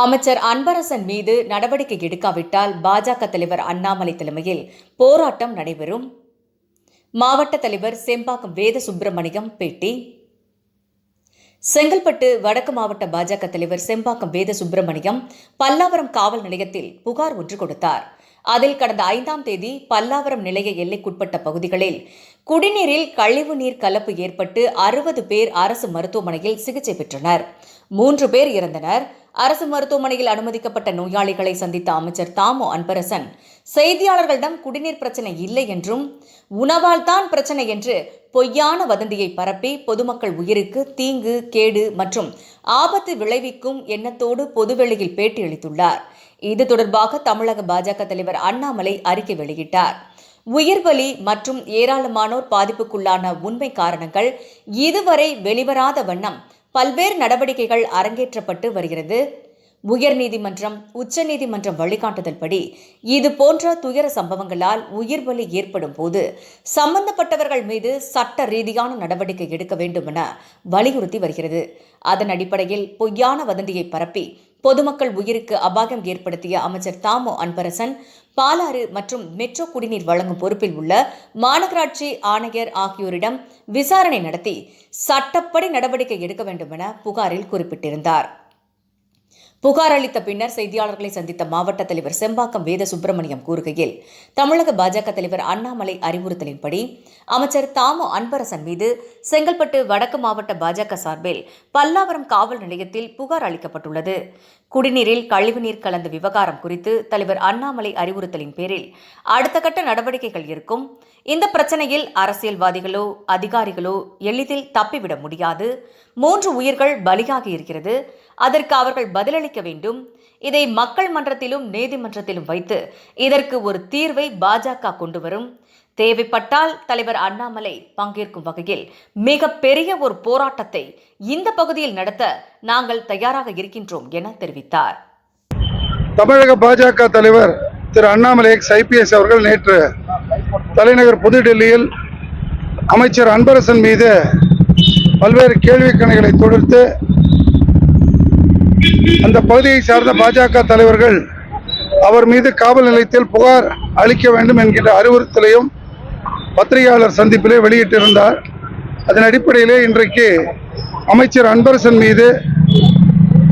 அமைச்சர் அன்பரசன் மீது நடவடிக்கை எடுக்காவிட்டால் பாஜக தலைவர் அண்ணாமலை தலைமையில் போராட்டம் நடைபெறும். மாவட்ட தலைவர் செம்பாக்கம் வேத சுப்பிரமணியம் பேட்டி. செங்கல்பட்டு வடக்கு மாவட்ட பாஜக தலைவர் செம்பாக்கம் வேத சுப்பிரமணியம் பல்லாவரம் காவல் நிலையத்தில் புகார் ஒன்று கொடுத்தார். அதில் கடந்த ஐந்தாம் தேதி பல்லாவரம் நிலைய எல்லைக்குட்பட்ட பகுதிகளில் குடிநீரில் கழிவு நீர் கலப்பு ஏற்பட்டு அறுபது பேர் அரசு மருத்துவமனையில் சிகிச்சை பெற்றனர். மூன்று பேர் இறந்தனர். அரசு மருத்துவமனையில் அனுமதிக்கப்பட்ட நோயாளிகளை சந்தித்த அமைச்சர் தாமோ அன்பரசன் செய்தியாளர்களிடம் குடிநீர் பிரச்சனை இல்லை என்றும் உணவால் தான் பிரச்சனை என்று பொய்யான வதந்தியை பரப்பி பொதுமக்கள் உயிருக்கு தீங்கு கேடு மற்றும் ஆபத்து விளைவிக்கும் எண்ணத்தோடு பொதுவெளியில் பேட்டியளித்துள்ளார் இது தொடர்பாக தமிழக பாஜக தலைவர் அண்ணாமலை அறிக்கை வெளியிட்டார். உயிர்பலி மற்றும் ஏராளமானோர் பாதிப்புக்குள்ளான உண்மை காரணங்கள் இதுவரை வெளிவராத வண்ணம் பல்வேறு நடவடிக்கைகள் அரங்கேற்றப்பட்டு வருகிறது. உயர்நீதிமன்றம் உச்சநீதிமன்றம் வழிகாட்டுதல்படி இது போன்ற துயர சம்பவங்களால் உயிர் பலி ஏற்படும் போது சம்பந்தப்பட்டவர்கள் மீது சட்ட ரீதியான நடவடிக்கை எடுக்க வேண்டும் என வலியுறுத்தி வருகிறது. அதன் அடிப்படையில் பொய்யான வதந்தியை பரப்பி பொதுமக்கள் உயிருக்கு அபாயம் ஏற்படுத்திய அமைச்சர் தாமோ அன்பரசன் பாலாறு மற்றும் மெட்ரோ குடிநீர் வழங்கும் பொறுப்பில் உள்ள மாநகராட்சி ஆணையர் ஆகியோரிடம் விசாரணை நடத்தி சட்டப்படி நடவடிக்கை எடுக்க வேண்டும் என புகாரில் குறிப்பிட்டிருந்தார். புகார் அளித்த பின்னர் செய்தியாளர்களை சந்தித்த மாவட்ட தலைவர் செம்பாக்கம் வேத சுப்பிரமணியம் கூறுகையில் தமிழக பாஜக தலைவர் அண்ணாமலை அறிவுறுத்தலின்படி அமைச்சர் தாமு அன்பரசன் மீது செங்கல்பட்டு வடக்கு மாவட்ட பாஜக சார்பில் பல்லாவரம் காவல் நிலையத்தில் புகார் அளிக்கப்பட்டுள்ளது. குடிநீரில் கழிவுநீர் கலந்த விவகாரம் குறித்து தலைவர் அண்ணாமலை அறிவுறுத்தலின் பேரில் அடுத்த கட்ட நடவடிக்கைகள் இருக்கும். இந்த பிரச்சனையில் அரசியல்வாதிகளோ அதிகாரிகளோ எளிதில் தப்பிவிட முடியாது. மூன்று உயிர்கள் பலியாகி இருக்கிறது. அதற்கு அவர்கள் பதிலளிக்க வேண்டும். இதை மக்கள் மன்றத்திலும் நீதிமன்றத்திலும் வைத்து இதற்கு ஒரு தீர்வை பாஜக கொண்டு வரும். தேவைப்பட்டால் தலைவர் அண்ணாமலை பங்கேற்கும் வகையில் மிக பெரிய ஒரு போராட்டத்தை இந்த பகுதியில் நடத்த நாங்கள் தயாராக இருக்கின்றோம் என தெரிவித்தார். தமிழக பாஜக தலைவர் திரு அண்ணாமலை எக்ஸ் ஐபிஎஸ் அவர்கள் நேற்று தலைநகர் புதுடெல்லியில் அமைச்சர் அன்பரசன் மீது பல்வேறு கேள்வி கணைகளை தொடர்த்து அந்த பகுதியை சார்ந்த பாஜக தலைவர்கள் அவர் மீது காவல் நிலையத்தில் புகார் அளிக்க வேண்டும் என்கின்ற அறிவுறுத்தலையும் பத்திரிகையாளர் சந்திப்பிலே வெளியிட்டிருந்தார். அதன் அடிப்படையிலே இன்றைக்கு அமைச்சர் அன்பரசன் மீது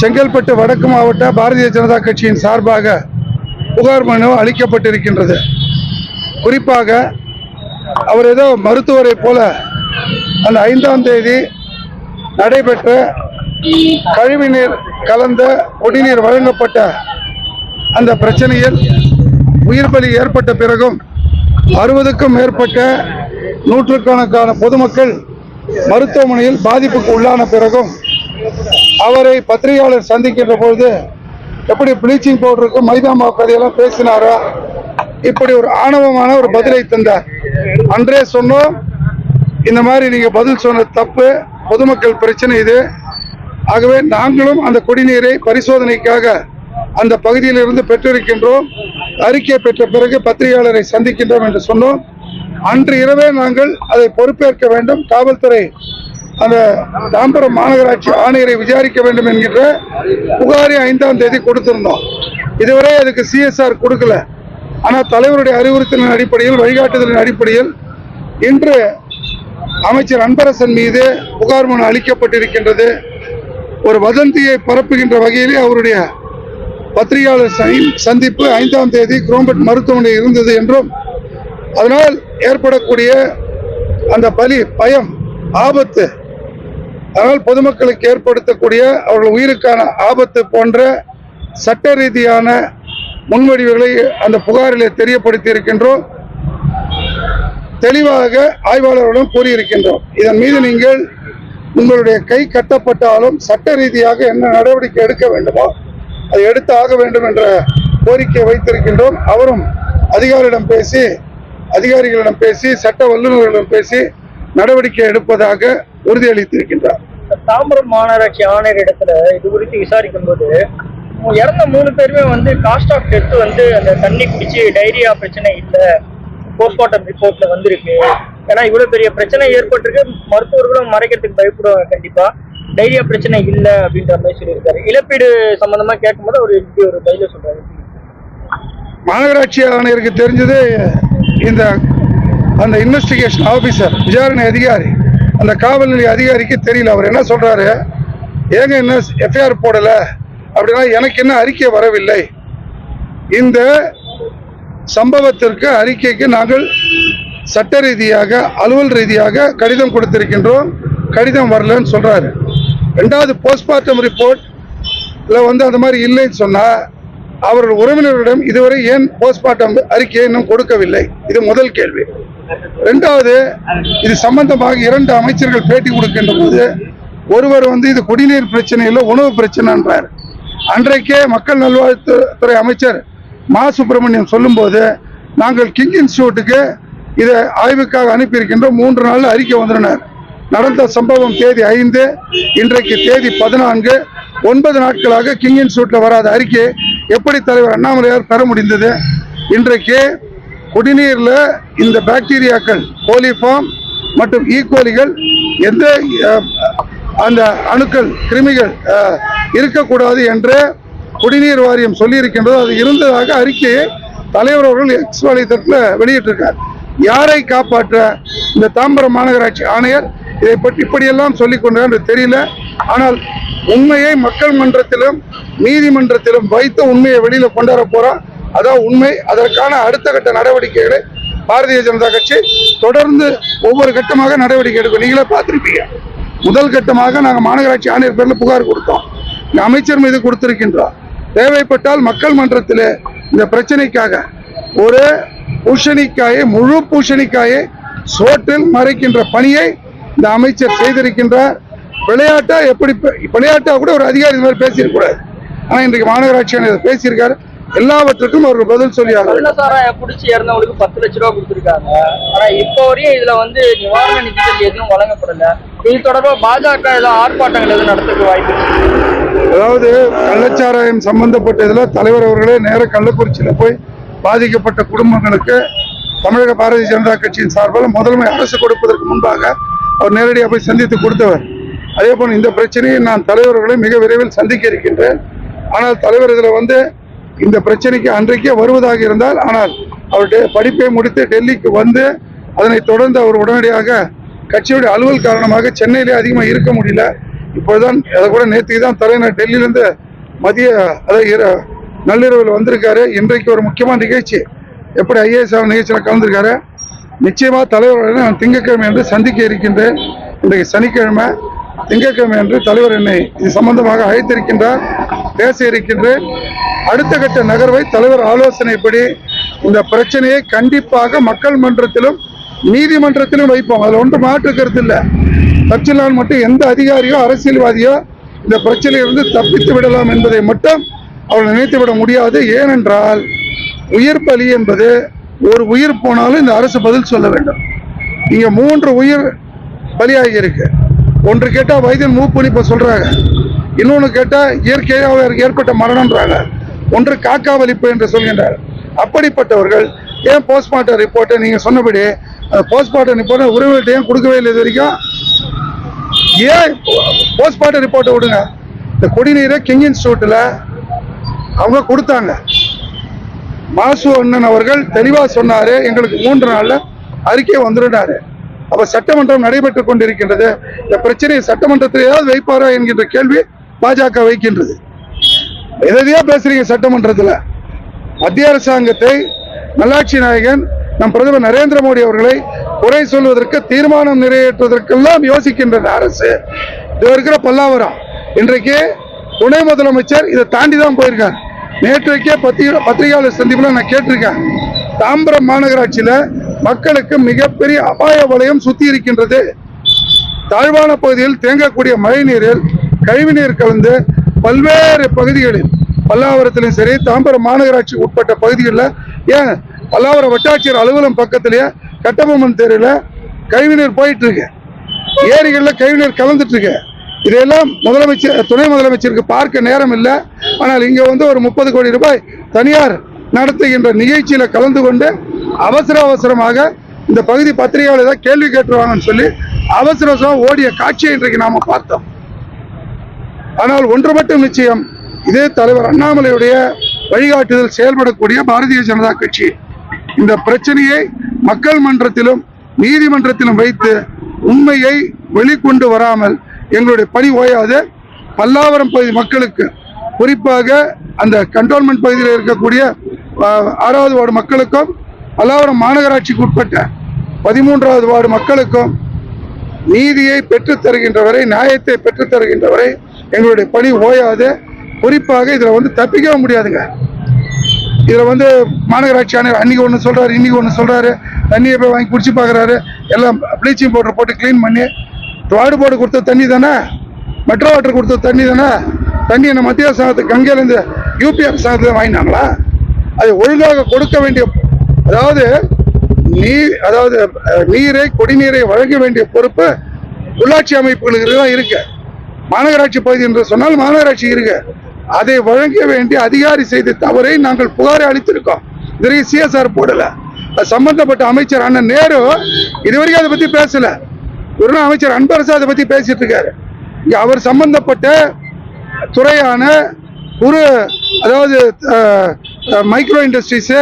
செங்கல்பட்டு வடக்கு மாவட்ட பாரதிய ஜனதா கட்சியின் சார்பாக புகார் மனு அளிக்கப்பட்டிருக்கின்றது. குறிப்பாக அவர் ஏதோ மருத்துவரை போல அந்த ஐந்தாம் தேதி நடைபெற்ற கழிவுநீர் கலந்த குடிநீர் வழங்கப்பட்ட அந்த பிரச்சனையில் உயிர் பலி ஏற்பட்ட பிறகும் அறுபதுக்கும் மேற்பட்ட நூற்றுக்கணக்கான பொதுமக்கள் மருத்துவமனையில் பாதிப்புக்கு உள்ளான பிறகும் அவரை பத்திரிகையாளர் சந்திக்கின்ற பொழுது எப்படி ப்ளீச்சிங் பவுடருக்கு மைதா மாவு கதையெல்லாம் பேசினாரோ? இப்படி ஒரு ஆணவமான ஒரு பதிலை தந்தார். அன்றே சொன்னோம் இந்த மாதிரி நீங்க பதில் சொன்ன தப்பு பொதுமக்கள் பிரச்சனை இது. ஆகவே நாங்களும் அந்த குடிநீரை பரிசோதனைக்காக அந்த பகுதியிலிருந்து பெற்றிருக்கின்றோம். அறிக்கை பெற்ற பிறகு பத்திரிகையாளரை சந்திக்கின்றோம் என்று சொன்னோம். அன்று இரவே நாங்கள் அதை பொறுப்பேற்க வேண்டும். காவல்துறை அந்த தாம்பரம் மாநகராட்சி ஆணையரை விசாரிக்க வேண்டும் என்கின்ற புகாரை ஐந்தாம் தேதி கொடுத்திருந்தோம். இதுவரை அதுக்கு சிஎஸ்ஆர் கொடுக்கல. ஆனால் தலைவருடைய அறிவுறுத்தலின் அடிப்படையில் வழிகாட்டுதலின் அடிப்படையில் இன்று அமைச்சர் அன்பரசன் மீது புகார் மனு அளிக்கப்பட்டிருக்கின்றது. ஒரு வதந்தியை பரப்புகின்ற வகையிலே அவருடைய பத்திரிகையாளர் சந்திப்பு ஐந்தாம் தேதி குரோம்பட் மருத்துவமனை இருந்தது என்றும் அதனால் ஏற்படக்கூடிய அந்த பலி பயம் ஆபத்து அதனால் பொதுமக்களுக்கு ஏற்படுத்தக்கூடிய அவர்கள் உயிருக்கான ஆபத்து போன்ற சட்ட ரீதியான முன்வடிவுகளை அந்த புகாரிலே தெரியப்படுத்தி இருக்கின்றோம் தெளிவாக ஆய்வாளர்களும் கூறியிருக்கின்றோம். இதன் மீது நீங்கள் உங்களுடைய கை கட்டப்பட்டாலும் சட்ட ரீதியாக என்ன நடவடிக்கை எடுக்க வேண்டுமோ அதை எடுத்து ஆக வேண்டும் என்ற கோரிக்கை வைத்திருக்கின்றோம். அவரும் அதிகாரியிடம் பேசி அதிகாரிகளிடம் பேசி சட்ட வல்லுநர்களிடம் பேசி நடவடிக்கை எடுப்பதாக உறுதியளித்திருக்கின்றார். தாம்பரம் மாநகராட்சி ஆணையர் இடத்துல இது குறித்து விசாரிக்கும் போது இறந்த மூணு பேருமே வந்து காஸ்ட் ஆஃப் டெத் வந்து அந்த தண்ணி குடிச்சு டைரியா பிரச்சனை இல்லை போஸ்ட்மார்ட்டம் ரிப்போர்ட்ல வந்திருக்கு. ஏன்னா இவ்வளவு பெரிய பிரச்சனை ஏற்பட்டிருக்கு. மருத்துவர்களும் மறைக்கிறதுக்கு பயப்படுவாங்க கண்டிப்பா. டைரியா பிரச்சனை இல்ல அப்படின்ற மாதிரி சொல்லியிருக்காரு. இழப்பீடு சம்பந்தமா கேட்கும்போது அவர் இப்படி ஒரு டைல சொல்றாரு. மாநகராட்சி ஆணையருக்கு தெரிஞ்சது இந்த அந்த இன்வெஸ்டிகேஷன் ஆபீசர் விசாரணை அதிகாரி அந்த காவல் நிலைய அதிகாரிக்கு தெரியல. அவர் என்ன சொல்றாரு? ஏங்க என்ன எஃப்ஐஆர் போடல? அப்படின்னா எனக்கு என்ன அறிக்கை வரவில்லை. இந்த சம்பவத்திற்கு அறிக்கைக்கு நாங்கள் சட்ட ரீதியாக அலுவல் ரீதியாக கடிதம் கொடுத்திருக்கின்றோம். கடிதம் வரலன்னு சொல்கிறாரு ரெண்டாவது போஸ்ட்மார்ட்டம் ரிப்போர்ட்டில் வந்து அந்த மாதிரி இல்லைன்னு சொன்னால் அவர்கள் உறவினர்களிடம் இதுவரை ஏன் போஸ்ட்மார்ட்டம் அறிக்கையை இன்னும் கொடுக்கவில்லை? இது முதல் கேள்வி. ரெண்டாவது இது சம்பந்தமாக இரண்டு அமைச்சர்கள் பேட்டி கொடுக்கின்ற போது ஒருவர் வந்து இது குடிநீர் பிரச்சனை இல்லை உணவு பிரச்சனைன்றார். அன்றைக்கே மக்கள் நல்வாழ்வுத்துறை அமைச்சர் மா சுப்பிரமணியம் சொல்லும்போது நாங்கள் கிங் இன்ஸ்டியூட்டுக்கு இதை ஆய்வுக்காக அனுப்பியிருக்கின்றோம் மூன்று நாள் அறிக்கை வந்துள்ளனர் நடந்த சம்பவம் தேதி ஐந்து இன்றைக்கு தேதி பதினான்கு. ஒன்பது நாட்களாக கிங் இன்ஸ்டியூட்டில் வராத அறிக்கை எப்படி தலைவர் அண்ணாமலையார் பெற முடிந்தது? இன்றைக்கு குடிநீரில் இந்த பாக்டீரியாக்கள் கோலிஃபார்ம் மற்றும் e. ஈக்கோலிகள் எந்த அந்த அணுக்கள் கிருமிகள் இருக்கக்கூடாது என்று குடிநீர் வாரியம் சொல்லியிருக்கின்றது. அது இருந்ததாக அறிக்கையை தலைவர் அவர்கள் எக்ஸ் வலைத்தளத்தில் வெளியிட்டிருக்கார். யாரை காப்பாற்ற இந்த தாம்பரம் மாநகராட்சி ஆணையர் இதை பற்றி இப்படியெல்லாம் சொல்லிக் கொண்டார் என்று தெரியல. ஆனால் உண்மையை மக்கள் மன்றத்திலும் நீதிமன்றத்திலும் வைத்த உண்மையை வெளியில கொண்டு வர போறோம் அதான் உண்மை. அதற்கான அடுத்த கட்ட நடவடிக்கைகளை பாரதிய ஜனதா கட்சி தொடர்ந்து ஒவ்வொரு கட்டமாக நடவடிக்கை எடுக்கும். நீங்களே பார்த்துருப்பீங்க. முதல் கட்டமாக நாங்கள் மாநகராட்சி ஆணையர் பேரில் புகார் கொடுத்தோம். அமைச்சர் மீது கொடுத்திருக்கின்றோம் தேவைப்பட்டால் மக்கள் மன்றத்தில் இந்த பிரச்சனைக்காக ஒரு பூஷணிக்காயை முழு பூஷணிக்காயை சோற்றில் மறைக்கின்ற பணியை இந்த அமைச்சர் செய்திருக்கின்றார். விளையாட்டா எப்படி விளையாட்டா கூட ஒரு அதிகாரி இந்த மாதிரி பேசியிருக்கூடாது ஆனா இன்றைக்கு மாநகராட்சி ஆணையர் பேசியிருக்காரு. எல்லாவற்றுக்கும் அவர் பதில் கள்ளசாராய புடிச்சு இறந்தவங்களுக்கு பத்து லட்ச ரூபா கொடுத்துருக்காங்க. ஆனா இப்போ வரையும் இதுல வந்து நிவாரண நிதிகள் எதுவும் வழங்கப்படல. இது தொடர்பா பாஜக ஏதாவது ஆர்ப்பாட்டங்கள் எதுவும் நடத்துக்கு வாய்ப்பு அதாவது கள்ளச்சாராயம் சம்பந்தப்பட்டதுல தலைவர் அவர்களே நேர கள்ளக்குறிச்சியில போய் பாதிக்கப்பட்ட குடும்பங்களுக்கு தமிழக பாரதிய ஜனதா கட்சியின் சார்பில் முதன்மை அரசு கொடுப்பதற்கு முன்பாக அவர் நேரடியாக போய் சந்தித்து கொடுத்தவர். அதே போல் இந்த பிரச்சனையை நான் தலைவர்களை மிக விரைவில் சந்திக்க இருக்கின்றேன். ஆனால் தலைவர் இதில் வந்து இந்த பிரச்சனைக்கு அன்றைக்கே வருவதாக இருந்தால் ஆனால் அவருடைய படிப்பை முடித்து டெல்லிக்கு வந்து அதனைத் தொடர்ந்து அவர் உடனடியாக கட்சியுடைய அலுவல் காரணமாக சென்னையிலே அதிகமாக இருக்க முடியல. இப்போதான் அதை கூட நேற்றுக்கு தான் தலைநகர் டெல்லியிலேருந்து மதிய அதாவது நள்ளிரவில் வந்திருக்காரு. இன்றைக்கு ஒரு முக்கியமான நிகழ்ச்சி. எப்படி ஐஏஎஸ் நிகழ்ச்சியில் கலந்துருக்காரு? நிச்சயமாக தலைவரை நான் திங்கட்கிழமை என்று சந்திக்க இருக்கின்றேன். இன்றைக்கு சனிக்கிழமை திங்கட்கிழமை என்று தலைவர் என்னை இது சம்பந்தமாக அழைத்திருக்கின்றார். பேச இருக்கின்றேன். அடுத்த கட்ட நகர்வை தலைவர் ஆலோசனைப்படி இந்த பிரச்சனையை கண்டிப்பாக மக்கள் மன்றத்திலும் நீதிமன்றத்திலும் வைப்போம். அதில் ஒன்று மாற்று கருத்து இல்லை. தச்சிலான் மட்டும் எந்த அதிகாரியோ அரசியல்வாதியோ இந்த பிரச்சனையிலிருந்து தப்பித்து விடலாம் என்பதை மட்டும் அவளை நினைத்து விட முடியாது. ஏனென்றால் உயிர் பலி என்பது ஒரு உயிர் போனாலும் இந்த அரசு பதில் சொல்ல வேண்டும். இங்க மூன்று உயிர் பலியாகி இருக்கு. ஒன்று கேட்டா வைத்தியன் மூப்புன்னு இப்ப சொல்றாங்க. இன்னொன்று கேட்டா இயற்கையாக ஏற்பட்ட மரணம்ன்றாங்க. ஒன்று காக்கா வலிப்பு என்று சொல்கின்றார். அப்படிப்பட்டவர்கள் ஏன் போஸ்ட்மார்ட்டம் ரிப்போர்ட்டை நீங்க சொன்னபடி அந்த போஸ்ட்மார்ட்டம் ரிப்போர்ட்டை உறவுகிட்ட ஏன் கொடுக்கவே இல்லை இது வரைக்கும்? ஏன் போஸ்ட்மார்ட்டம் ரிப்போர்ட்டை விடுங்க? இந்த குடிநீரை கிங் இன்ஸ்டியூட்டில் அவங்க கொடுத்தாங்க. மாசு அண்ணன் அவர்கள் தெளிவாக சொன்னாரு எங்களுக்கு மூன்று நாளில் அறிக்கை வந்துருனாரு அப்போ சட்டமன்றம் நடைபெற்றுக் கொண்டிருக்கின்றது. இந்த பிரச்சனையை சட்டமன்றத்தில் ஏதாவது வைப்பாரா என்கின்ற கேள்வி பாஜக வைக்கின்றது. எதையா பேசுறீங்க சட்டமன்றத்தில். மத்திய அரசாங்கத்தை நல்லாட்சி நாயகன் நம் பிரதமர் நரேந்திர மோடி அவர்களை குறை சொல்வதற்கு தீர்மானம் நிறைவேற்றுவதற்கெல்லாம் யோசிக்கின்றது அரசு. இது இருக்கிற பல்லாவரம். இன்றைக்கு துணை முதலமைச்சர் இதை தாண்டி தான் போயிருக்கார். நேற்றைக்கே பத்திரிகை பத்திரிகையாளர் சந்திப்பில் நான் கேட்டிருக்கேன். தாம்பரம் மாநகராட்சியில் மக்களுக்கு மிகப்பெரிய அபாய வலயம் சுற்றி இருக்கின்றது. தாழ்வான பகுதியில் தேங்கக்கூடிய மழைநீரில் கழிவுநீர் கலந்து பல்வேறு பகுதிகளில் பல்லாவரத்திலும் சரி தாம்பரம் மாநகராட்சி உட்பட்ட பகுதிகளில் ஏன் பல்லாவரம் வட்டாட்சியர் அலுவலகம் பக்கத்திலேயே கட்டபொம்மன் தெருவில் கழிவுநீர் போயிட்டு இருக்கு. ஏரிகளில் கழிவுநீர் கலந்துட்டு இருக்கு. இதையெல்லாம் முதலமைச்சர் துணை முதலமைச்சருக்கு பார்க்க நேரம் இல்லை ஆனால் இங்கே வந்து ஒரு முப்பது கோடி ரூபாய் தனியார் நடத்துகின்ற நிகழ்ச்சியில கலந்து கொண்டு அவசர அவசரமாக இந்த பகுதி பத்திரிகையாளர் ஏதாவது கேள்வி கேட்டுருவாங்கன்னு சொல்லி அவசர அவசரம் ஓடிய காட்சியை இன்றைக்கு நாம பார்த்தோம். ஆனால் ஒன்று மட்டும் நிச்சயம் இதே தலைவர் அண்ணாமலையுடைய வழிகாட்டுதல் செயல்படக்கூடிய பாரதிய ஜனதா கட்சி. இந்த பிரச்சனையை மக்கள் மன்றத்திலும் நீதிமன்றத்திலும் வைத்து உண்மையை வெளிக்கொண்டு வராமல் எங்களுடைய பணி ஓயாது. பல்லாவரம் பகுதி மக்களுக்கு குறிப்பாக அந்த கண்டோன்மெண்ட் பகுதியில் இருக்கக்கூடிய ஆறாவது வார்டு மக்களுக்கும் பல்லாவரம் மாநகராட்சிக்கு உட்பட்ட பதிமூன்றாவது வார்டு மக்களுக்கும் நீதியை பெற்றுத் தருகின்ற வரை நியாயத்தை பெற்றுத் தருகின்ற வரை எங்களுடைய பணி ஓயாது. குறிப்பாக இதில் வந்து தப்பிக்கவே முடியாதுங்க. இதில் வந்து மாநகராட்சி ஆணையர் அன்றைக்கி ஒன்று சொல்கிறாரு இன்றைக்கி ஒன்று சொல்கிறாரு தண்ணியை போய் வாங்கி குடிச்சு பார்க்குறாரு எல்லாம் ப்ளீச்சிங் பவுடர் போட்டு க்ளீன் பண்ணி வார்டு போர்டு கொடுத்த தண்ணி தானே? மெட்ரோ வாட்டர் கொடுத்த தண்ணி தானே? தண்ணி என்ன மத்திய அரசாங்கத்துக்கு கங்கையிலேருந்து யூபிஎஃப் சாங்கத்தில் வாங்கினாங்களா? அதை ஒழுங்காக கொடுக்க வேண்டிய அதாவது நீர் அதாவது நீரை குடிநீரை வழங்க வேண்டிய பொறுப்பு உள்ளாட்சி அமைப்புகளுக்கு தான் இருக்கு. மாநகராட்சி பகுதி என்று சொன்னால் மாநகராட்சி இருக்கு. அதை வழங்க வேண்டிய அதிகாரி செய்த தவறை நாங்கள் புகாரை அளித்திருக்கோம். இதுவரைக்கும் சிஎஸ்ஆர் போடலை. அது சம்பந்தப்பட்ட அமைச்சர் அண்ணன் நேரு இதுவரைக்கும் அதை பற்றி பேசலை. ஒரு அமைச்சர் அன்பரசு அதை பற்றி பேசிட்டு இருக்காரு. இங்கே அவர் சம்பந்தப்பட்ட துறையான குறு அதாவது மைக்ரோ இண்டஸ்ட்ரீஸு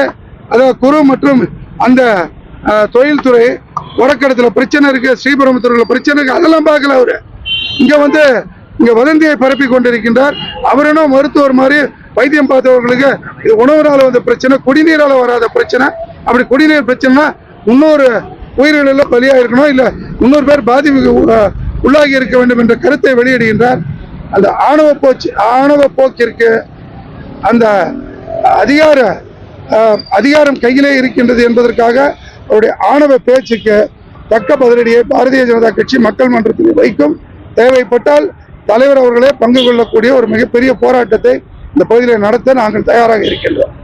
அதாவது குறு மற்றும் அந்த தொழில்துறை உரக்கடத்துல பிரச்சனை இருக்குது ஸ்ரீபெரும்புத்தூரில் பிரச்சனை இருக்குது அதெல்லாம் பார்க்கல அவர். இங்கே வந்து இங்கே வதந்தியை பரப்பி கொண்டிருக்கின்றார். அவர் என்ன மருத்துவர் மாதிரி வைத்தியம் பார்த்தவர்களுக்கு இது உணவுனால் வந்த பிரச்சனை குடிநீரால் வராத பிரச்சனை. அப்படி குடிநீர் பிரச்சனைனா இன்னொரு உயிர்கள் எல்லாம் பலியா இருக்கணும் இல்ல இன்னொரு பேர் பாதிப்பு உ- உள்ளாகி இருக்க வேண்டும் என்ற கருத்தை வெளியிடுகின்றார். அந்த ஆணவ போச்சு ஆணவ போக்கிற்கு அந்த அதிகார அதிகாரம் கையிலே இருக்கின்றது என்பதற்காக அவருடைய ஆணவ பேச்சுக்கு தக்க பதிலடியை பாரதிய ஜனதா கட்சி மக்கள் மன்றத்தில் வைக்கும். தேவைப்பட்டால் தலைவர் அவர்களே பங்கு கொள்ளக்கூடிய ஒரு மிகப்பெரிய போராட்டத்தை இந்த பகுதியில் நடத்த நாங்கள் தயாராக இருக்கின்றோம்.